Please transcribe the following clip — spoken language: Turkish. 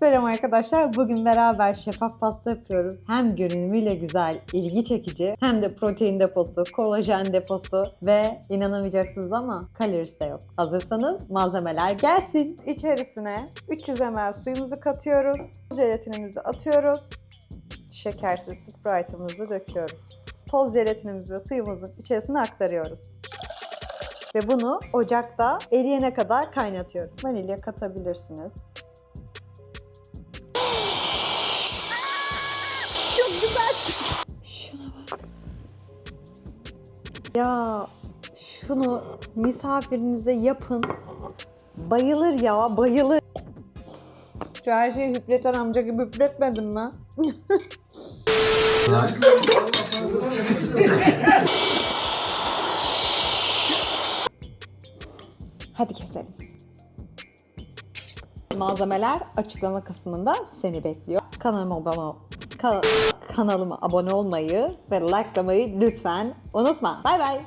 Selam arkadaşlar. Bugün beraber şeffaf pasta yapıyoruz. Hem görünümüyle güzel, ilgi çekici hem de protein deposu, kolajen deposu ve inanamayacaksınız ama kalorisi de yok. Hazırsanız malzemeler gelsin. İçerisine 300 ml suyumuzu katıyoruz. Jelatinimizi atıyoruz. Şekersiz Sprite'ımızı döküyoruz. Toz jelatinimizi ve suyumuzun içerisine aktarıyoruz. Ve bunu ocakta eriyene kadar kaynatıyoruz. Vanilya katabilirsiniz. Güzel çıktı. Şuna bak. Ya şunu misafirinize yapın. Bayılır ya bayılır. Şu her şeyi hüpleten amca gibi hüpletmedin mi? Hadi keselim. Malzemeler açıklama kısmında seni bekliyor. Kanalıma abone kan- kanalıma abone olmayı ve likelamayı lütfen unutma. Bay bay.